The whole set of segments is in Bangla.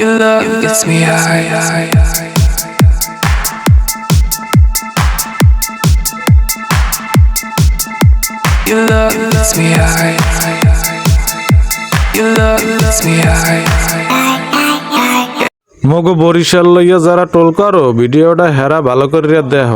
Your love gets me high. Your love gets me high. Your love gets me high. মগো বরিশাল লইয়া যারা টোল করো, ভিডিওটা হেরা ভালো করিয়া দেহ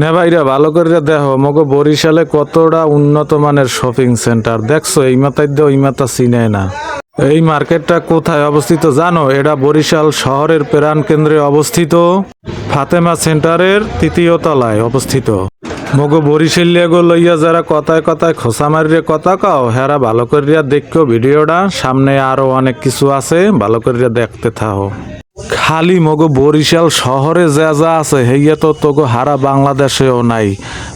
নে ভাইরা, ভালো করিয়া দেহ মগো বরিশালে কতটা উন্নত মানের শপিং সেন্টার দেখছ, এই মাথায় দিয়ে ওই মাথা চিনায় না এই মার্কেটটা কোথায় অবস্থিত জানো? এটা বরিশাল শহরের প্রাণ কেন্দ্রে অবস্থিত। ফাতেমা সেন্টারের তৃতীয় তলায় অবস্থিত। মগো বরিশালিয়াগো লইয়া যারা কথায় কথায় খোসা মারিয়ে কথা কাও, হেরা ভালো করিয়া দেখো ভিডিওটা। সামনে আরও অনেক কিছু আছে, ভালো করিয়া দেখতে থাকো খালি মগো বরিশাল শহরে যা যা আছে, হেইয়া তো তোগো হারা বাংলাদেশেও নাই।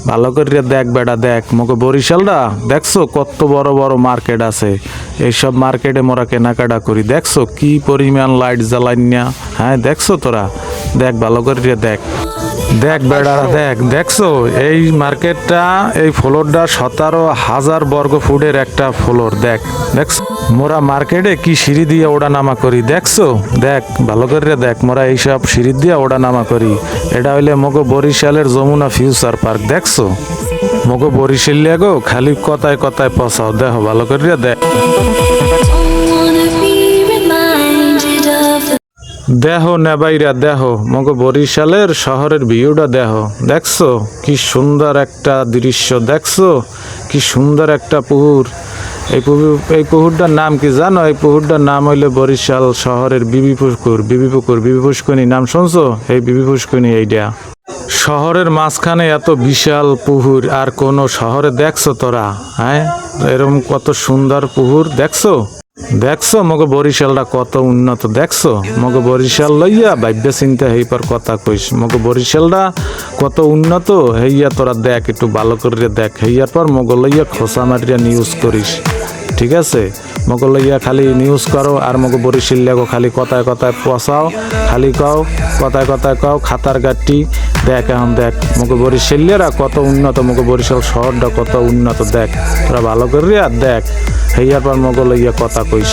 ভালো করিয়া দেখ বেড়া দেখ। মগো বরিশালটা, দেখছ কত বড় বড় মার্কেট আছে? এইসব মার্কেটে মোরা কেনাকাটা করি। দেখছ কি পরিমাণ লাইট জ্বালাইনা হ্যাঁ দেখছ তোরা? দেখ, ভালো করিয়া দেখ। দেখ বেড়া দেখ দেখছ? এই মার্কেটটা এই ফ্লোরটা সতেরো হাজার বর্গ ফুটের একটা ফ্লোর দেখ দেখছ? মোরা মার্কেটে কি সিঁড়ি দিয়ে ওড়া নামা করি দেখছ? দেখ ভালো করে দেখ মোরা এইসব সিঁড়ি দিয়ে ওড়া নামা করি। এটা হইলে মগো বরিশালের যমুনা ফিউচার পার্ক দেখছ? মগো বরিশালিয়া গো খালি কথায় কথায় পচাও দেখো ভালো করে দেখ। দেহ নেবাইরা, দেহ। মগো বরিশালের শহরের ভিউটা দেহ। দেখছ? কি সুন্দর একটা দৃশ্য, দেখছ? কি সুন্দর একটা পুকুর। এই এই পুকুরটার নাম কি জানো? এই পুকুরটার নাম হইলে বরিশাল শহরের বিবি পুকুর বিবি পুকুর। বিবি পুষ্কনি নাম শুনছো? এই বিবি পুষ্কনি এইটা শহরের মাঝখানে এত বিশাল পুকুর, আর কোনো শহরে দেখছ তোরা? হ্যাঁ? এরকম কত সুন্দর পুকুর, দেখছ? দেখছ? মগো বরিশালটা কত উন্নত, দেখছ? মগো বরিশাল লইয়া ভাব্য চিন্তা হেইপার কথা কইস। মগো বরিশালটা কত উন্নত, হেইয়া তোরা দেখ, একটু ভালো করে দেখ। হেইয়ার পর মগো লইয়া খোসা মারিয়া নিউজ করিস। ঠিক আছে? মগো লইয়া খালি নিউজ করো আর মগো বরিশিল লাগো খালি কথায় কথায় পচাও। খালি কও কথায় কথায় কও খাতার গাটি দেখ এখন দেখ। মোক মগো বরিশালিয়ারা কত উন্নত মগো বরিশাল শহরটা কত উন্নত দেখ। তোরা ভালো করিয়া দেখ। হেয়ার পর মগো লইয়া কথা কইস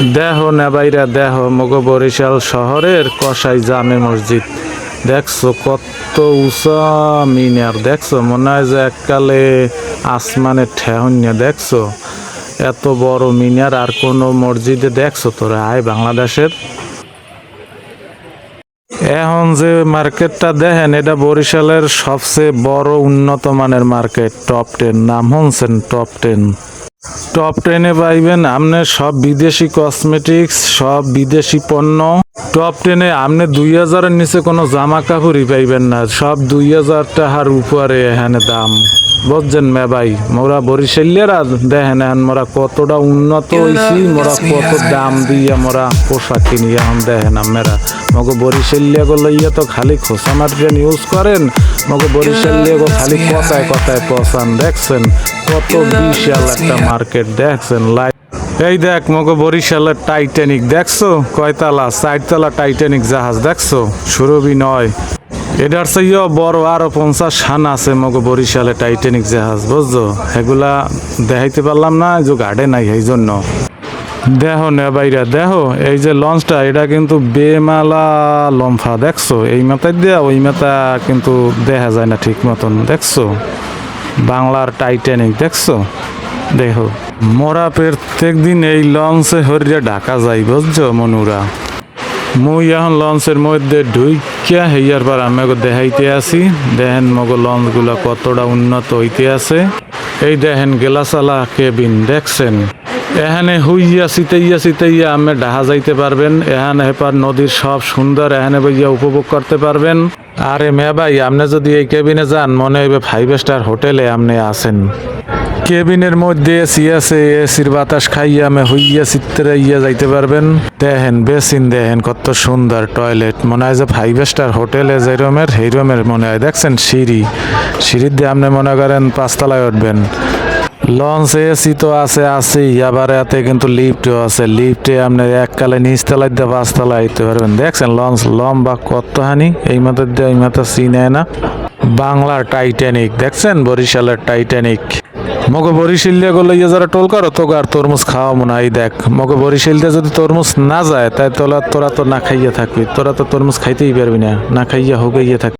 দেহ নেবাইরা দেহ মগো বরিশাল শহরের কসাই জামে মসজিদ। দেখছ কত উঁচা মিনার, দেখছ? মনে হয় যে এককালে আসমানে ঠেহন্য, দেখছ? এত বড় মিনার, আর কোনো মসজিদে দেখছ তোরা? আয় বাংলাদেশের। এখন যে মার্কেটটা দেখেন, এটা বরিশালের সবচেয়ে বড় উন্নত মানের মার্কেট, টপ টেন। নাম শুনছেন, টপ টেন। টপ টেনে পাইবেন আপনার সব বিদেশি কসমেটিক্স সব বিদেশি পণ্য। টপ টেনে আপনি দুই হাজারের নিচে কোনো জামা কাপড়ই পাইবেন না। সব দুই হাজার টাকার উপরে এখানে দাম। বুঝছেন মে ভাই? মোরা বরিশালিয়ারা দেখেন এখন মোরা কতটা উন্নত হয়েছি মোরা কত দাম দিয়ে মোরা পোশাক কিনি এখন দেখেন আমরা মগো বরিশালিয়া গো লইয়া তো খালি খোসা মাটিয়ান ইউজ করেন মগো বরিশালিয়া গো খালি কথায় কথায় পচান দেখছেন? কত বিশাল একটা মার্কেট দেখছেন? লাইট এই দেখ, মগো বরিশালের টাইটানিক দেখছ? কয়তলা? চারতলা টাইটানিক জাহাজ, দেখছ? সুরভি নয়। এটার চেয়েও বড় আরও পঞ্চাশ খান আছে মগো বরিশালে টাইটানিক জাহাজ, বুঝছ? এগুলা দেখাইতে পারলাম না যে গার্ডে নাই, এই জন্য। দেহ নে বাইরা দেহ এই যে লঞ্চটা, এটা কিন্তু বেমালা লম্ফা, দেখছ? এই মাথায় দেয়া, ওই মাথা কিন্তু দেখা যায় না ঠিক মতন, দেখছ? বাংলার টাইটানিক দেখছ? দেখো। মোরা প্রত্যেক দিন এই লঞ্চে হরিয়া ঢাকা যাই, বুঝছ, মনুরা? মুই এখন লঞ্চের মধ্যে ঢুইকিয়া হেয়ার পর আমাকে দেখাইতে আসি। দেখেন মগো লঞ্চগুলো কতটা উন্নত হইতে আছে। এই দেখেন গেলাসালা কেবিন, দেখছেন? এখানে হুইয়া সিতেইয়া সিতেইয়া আমি ডাহা যাইতে পারবেন। এখানে হেপার নদীর সব সুন্দর এখানে বইয়া উপভোগ করতে পারবেন। আরে মে ভাই, আপনি যদি এই কেবিনে যান, মনে হইবে ফাইভ স্টার হোটেলে আপনি আছেন। কেবিনের মধ্যে এসি আছে, এসির বাতাস খাইয়া আমি হইয়া চিত্রে ইয়া যাইতে পারবেন। দেখেন, বেসিন দেখেন, কত সুন্দর টয়লেট। মনে হয় যে ফাইভ স্টার হোটেলে যে রুমের, সেই রুমের মনে হয়। দেখছেন, সিঁড়ি। সিঁড়ির দিয়ে আপনি মনে করেন পাঁচতলায় উঠবেন। লঞ্চ, এসি তো আছে, আছেই। আবার এতে কিন্তু লিফটও আছে। লিফটে আপনি এককালে নিচতলায় দিয়ে পাঁচতলায় আইতে পারবেন। দেখছেন, লঞ্চ লম্বা কতখানি? এই মাথার দিয়ে, এই মাথা চিনে না? বাংলার টাইটানিক দেখছেন, বরিশালের টাইটানিক মগে বরিশিল দিয়ে গেলে ইয়ে যারা টোল করো, তোকে আর তরমুজ খাওয়া মনে হয় দেখ। মগো বরিশিল দিয়ে যদি তরমুজ না যায়, তাই তোলা তোরা তো না খাইয়ে থাকবি, তোরা তো তরমুজ খাইতেই পারবি না না খাইয়া হোক ইয়ে থাকবি।